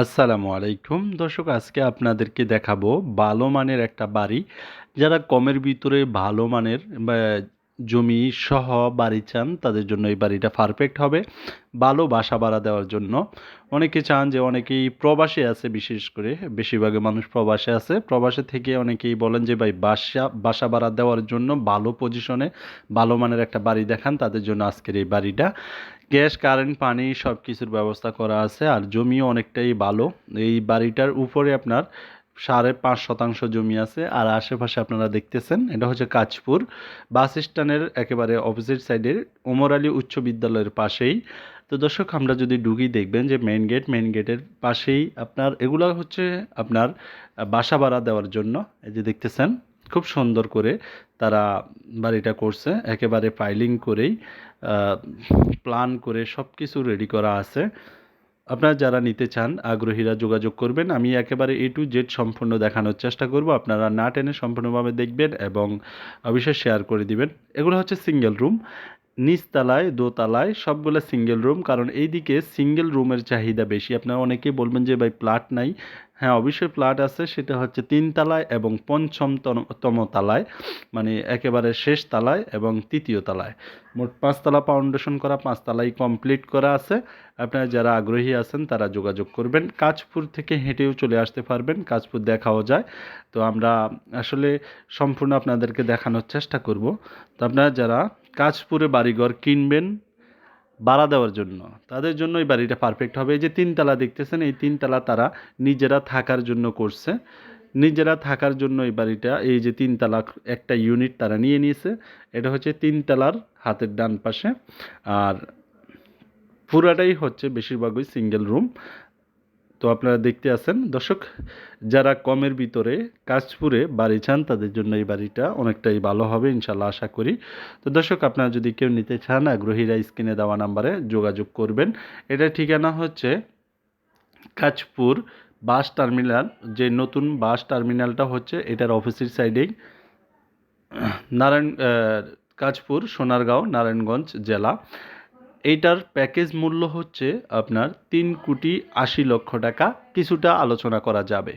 আসসালামু আলাইকুম। দর্শক, আজকে আপনাদেরকে দেখাবো ভালো মানের একটা বাড়ি, যারা কমের ভিতরে ভালো মানের জমি সহ বাড়ি চান, তাদের জন্য এই বাড়িটা পারফেক্ট হবে। ভালো বাসা ভাড়া দেওয়ার জন্য। অনেকে চান যে অনেকেই প্রবাসে আছে বিশেষ করে, বেশিরভাগই মানুষ প্রবাসে আছে। প্রবাসে থেকে অনেকেই বলেন যে ভাই, বাসা বাসা ভাড়া দেওয়ার জন্য ভালো পজিশনে ভালো মানের একটা বাড়ি দেখান, তাদের জন্য আজকের এই বাড়িটা। গ্যাস কারেন্ট পানি সব কিছুর ব্যবস্থা করা আছে, আর জমিও অনেকটাই ভালো। এই বাড়িটার উপরে আপনার সাড়ে পাঁচ শতাংশ জমি আছে। আর আশেপাশে আপনারা দেখতেছেন, এটা হচ্ছে কাজপুর বাস স্ট্যান্ডের একেবারে অপোজিট সাইডের ওমর আলী উচ্চ বিদ্যালয়ের পাশেই। তো দর্শক, আমরা যদি ঢুকি দেখবেন যে মেন গেট মেন গেটের পাশেই আপনার, এগুলো হচ্ছে আপনার বাসা ভাড়া দেওয়ার জন্য। এই যে দেখতেছেন, খুব সুন্দর করে তারা বাড়িটা করছে। একেবারে ফাইলিং করেই প্ল্যান করে সব কিছু রেডি করা আছে। আপনারা যারা নিতে চান, আগ্রহীরা যোগাযোগ করবেন। আমি একেবারে এ টু জেড সম্পূর্ণ দেখানোর চেষ্টা করব। আপনারা না টেনে সম্পূর্ণভাবে দেখবেন এবং অবশ্যই শেয়ার করে দিবেন। এগুলো হচ্ছে সিঙ্গেল রুম নিচতলায়, দোতলায় সবগুলো সিঙ্গেল রুম কারণ এইদিকে সিঙ্গেল রুমের চাহিদা বেশি। আপনারা অনেকেই বলবেন যে, ভাই প্লাট নাই। হ্যাঁ অবশ্যই প্লাট আছে। সেটা হচ্ছে তিন তালায় এবং পঞ্চম তম তালায় মানে একেবারে শেষ তালায় এবং তৃতীয় তালায়। মোট পাঁচতলা ফাউন্ডেশন করা পাঁচতলাই কমপ্লিট করা আছে। আপনারা যারা আগ্রহী আছেন, তারা যোগাযোগ করবেন। কাজপুর থেকে হেঁটেও চলে আসতে পারবেন। কাজপুর দেখাও যায়। তো আমরা আসলে সম্পূর্ণ আপনাদেরকে দেখানোর চেষ্টা করব। তো আপনারা যারা কাজপুরে বাড়িঘর কিনবেন ভাড়া দেওয়ার জন্য। তাদের জন্য এই বাড়িটা পারফেক্ট হবে। এই যে তিনতলা দেখতেছেন, এই তিনতলা তারা নিজেরা থাকার জন্য করছে। নিজেরা থাকার জন্য এই বাড়িটা, এই যে তিনতলা একটা ইউনিট তারা নিয়ে নিয়েছে। এটা হচ্ছে তিনতলার হাতের ডান পাশে। আর পুরাটাই হচ্ছে বেশিরভাগই সিঙ্গেল রুম তো আপনারা দেখতে আছেন। দর্শক, যারা কমের ভিতরে কাজপুরে বাড়ি চান, তাদের জন্য এই বাড়িটা অনেকটাই ভালো হবে ইনশাল্লাহ আশা করি। তো দর্শক, আপনারা যদি কেউ নিতে চান, আগ্রহীরা স্ক্রিনে দেওয়া নাম্বারে যোগাযোগ করবেন। এটা ঠিকানা হচ্ছে কাজপুর বাস টার্মিনাল। যে নতুন বাস টার্মিনালটা হচ্ছে, এটার অফিসের সাইডেই নারায়ণ কাজপুর সোনারগাঁও, নারায়ণগঞ্জ জেলা। এইটার প্যাকেজ মূল্য হচ্ছে আপনার তিন কোটি আশি লক্ষ টাকা। কিছুটা আলোচনা করা যাবে।